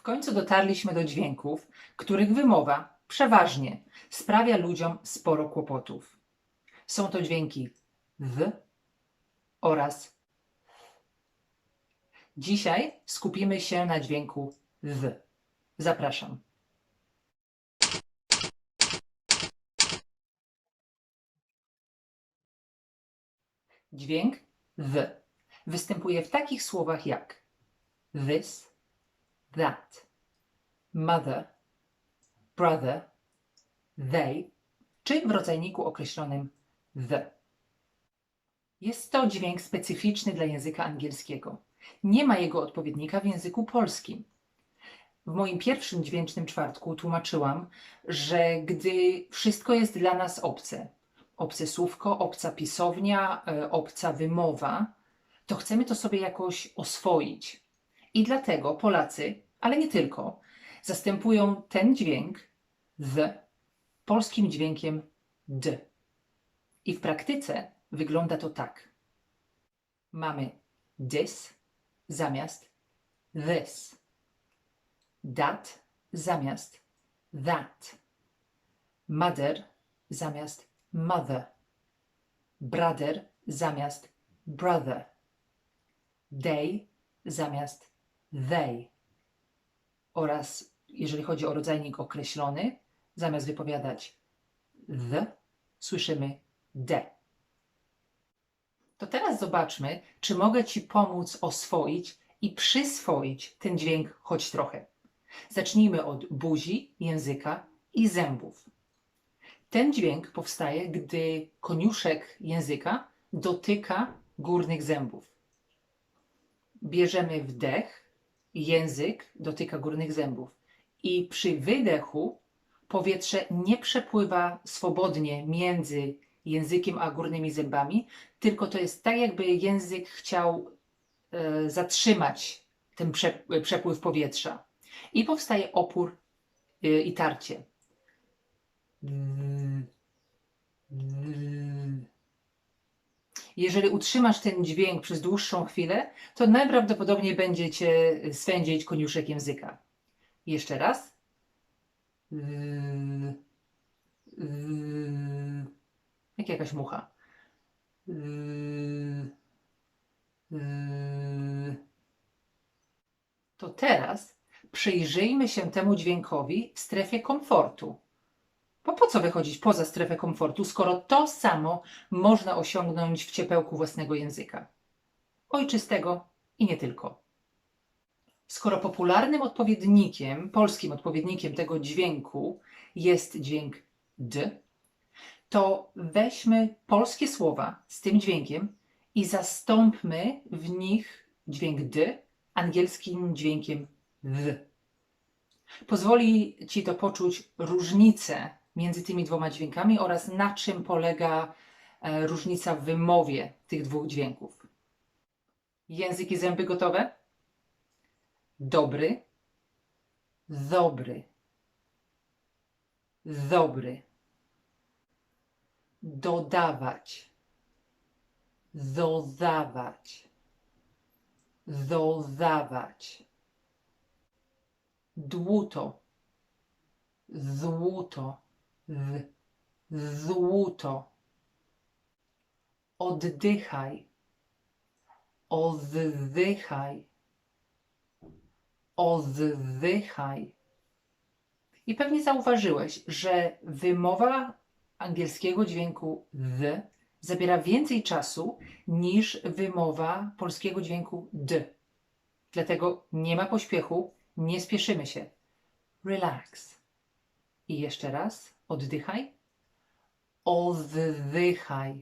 W końcu dotarliśmy do dźwięków, których wymowa przeważnie sprawia ludziom sporo kłopotów. Są to dźwięki w oraz Dzisiaj skupimy się na dźwięku w. Zapraszam. Dźwięk w występuje w takich słowach jak this, that, mother, brother, they, czy w rodzajniku określonym the. Jest to dźwięk specyficzny dla języka angielskiego. Nie ma jego odpowiednika w języku polskim. W moim pierwszym dźwięcznym czwartku tłumaczyłam, że gdy wszystko jest dla nas obce, obce słówko, obca pisownia, e, obca wymowa, to chcemy to sobie jakoś oswoić. I dlatego Polacy, ale nie tylko, zastępują ten dźwięk the polskim dźwiękiem d. I w praktyce wygląda to tak. Mamy this zamiast this, that zamiast that, mother zamiast mother, brother zamiast brother, they zamiast they oraz jeżeli chodzi o rodzajnik określony, zamiast wypowiadać the, słyszymy de. To teraz zobaczmy, czy mogę Ci pomóc oswoić i przyswoić ten dźwięk choć trochę. Zacznijmy od buzi, języka i zębów. Ten dźwięk powstaje, gdy koniuszek języka dotyka górnych zębów. Bierzemy wdech, język dotyka górnych zębów i przy wydechu powietrze nie przepływa swobodnie między językiem a górnymi zębami, tylko to jest tak, jakby język chciał e, zatrzymać ten prze, przepływ powietrza. I powstaje opór e, i tarcie. Jeżeli utrzymasz ten dźwięk przez dłuższą chwilę, to najprawdopodobniej będzie cię swędzić koniuszek języka. Jeszcze raz. Jak jakaś mucha. To teraz przyjrzyjmy się temu dźwiękowi w strefie komfortu. Bo po co wychodzić poza strefę komfortu, skoro to samo można osiągnąć w ciepełku własnego języka? Ojczystego i nie tylko. Skoro popularnym odpowiednikiem, polskim odpowiednikiem tego dźwięku jest dźwięk d, to weźmy polskie słowa z tym dźwiękiem i zastąpmy w nich dźwięk d angielskim dźwiękiem w. Pozwoli Ci to poczuć różnicę między tymi dwoma dźwiękami oraz na czym polega e, różnica w wymowie tych dwóch dźwięków. Język i zęby gotowe? Dobry, dobry, dobry. Dodawać, dodawać, dodawać. Dłuto, złuto, w, złuto. Oddychaj, oddychaj, oddychaj. I pewnie zauważyłeś, że wymowa angielskiego dźwięku w zabiera więcej czasu niż wymowa polskiego dźwięku d. Dlatego nie ma pośpiechu, nie spieszymy się. Relax. I jeszcze raz, oddychaj. Oddychaj.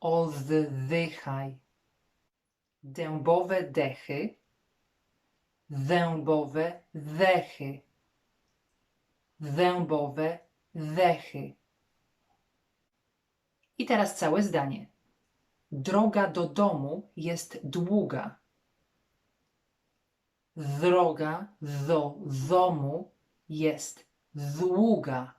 Oddychaj. Dębowe dechy. Dębowe dechy. Dębowe dechy. I teraz całe zdanie. Droga do domu jest długa. Droga do domu jest długa.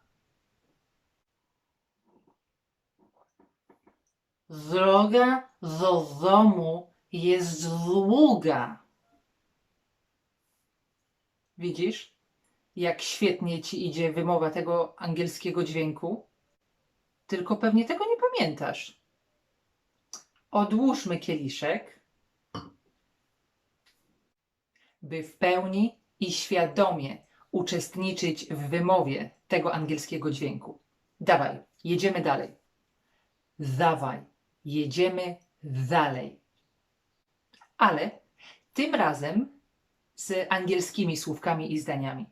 Droga do domu jest długa. Widzisz, jak świetnie ci idzie wymowa tego angielskiego dźwięku? Tylko pewnie tego nie pamiętasz. Odłóżmy kieliszek, by w pełni i świadomie uczestniczyć w wymowie tego angielskiego dźwięku. Dawaj, jedziemy dalej. Dawaj, jedziemy dalej. Ale tym razem z angielskimi słówkami i zdaniami.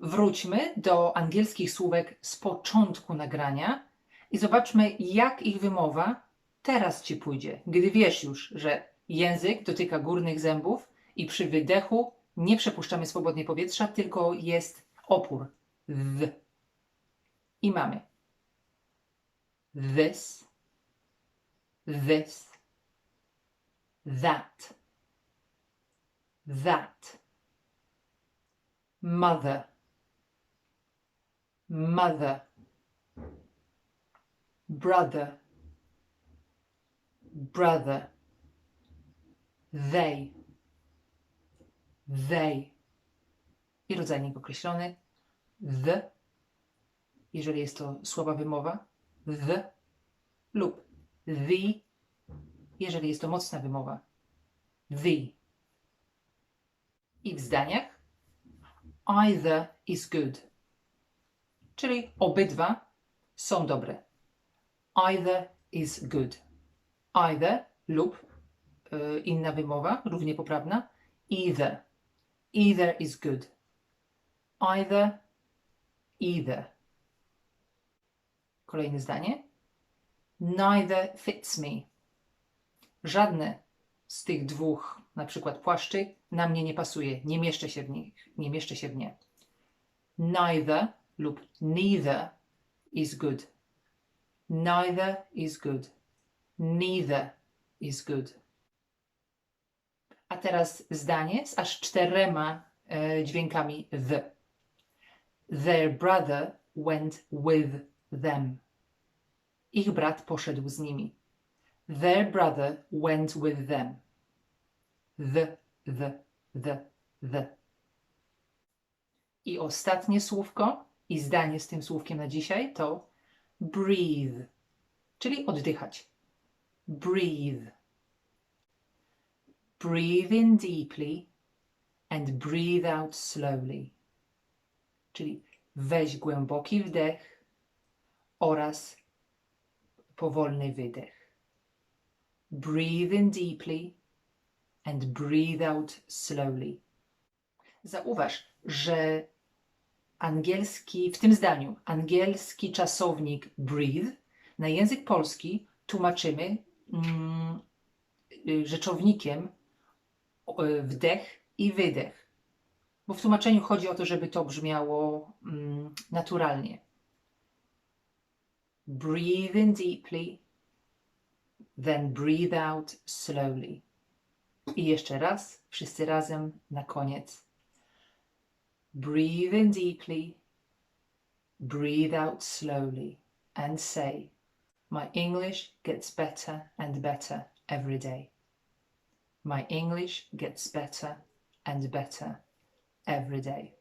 Wróćmy do angielskich słówek z początku nagrania i zobaczmy, jak ich wymowa teraz ci pójdzie, gdy wiesz już, że język dotyka górnych zębów i przy wydechu nie przepuszczamy swobodnie powietrza, tylko jest opór. W. I mamy. This, this, that, that, mother, mother, brother, brother, they, they. I rodzajnik określony the, jeżeli jest to słaba wymowa, the lub the, jeżeli jest to mocna wymowa, the. I w zdaniach either is good, czyli obydwa są dobre. Either is good. Either lub y, inna wymowa, równie poprawna, either. Either is good. Either, either. Kolejne zdanie. Neither fits me. Żadne z tych dwóch, na przykład płaszczy, na mnie nie pasuje. Nie mieszczę się w nich. Nie mieszczę się w nie. Neither lub neither is good. Neither is good. Neither is good. A teraz zdanie z aż czterema e, dźwiękami the. Their brother went with them. Ich brat poszedł z nimi. Their brother went with them. The, the, the, the. I ostatnie słówko i zdanie z tym słówkiem na dzisiaj to breathe, czyli oddychać. Breathe. Breathe in deeply and breathe out slowly. Czyli weź głęboki wdech oraz powolny wydech. Breathe in deeply and breathe out slowly. Zauważ, że angielski, w tym zdaniu, angielski czasownik breathe na język polski tłumaczymy mm, y, rzeczownikiem wdech i wydech. Bo w tłumaczeniu chodzi o to, żeby to brzmiało mm, naturalnie. Breathe in deeply, then breathe out slowly. I jeszcze raz, wszyscy razem na koniec. Breathe in deeply, breathe out slowly, and say, My English gets better and better every day. My English gets better and better every day.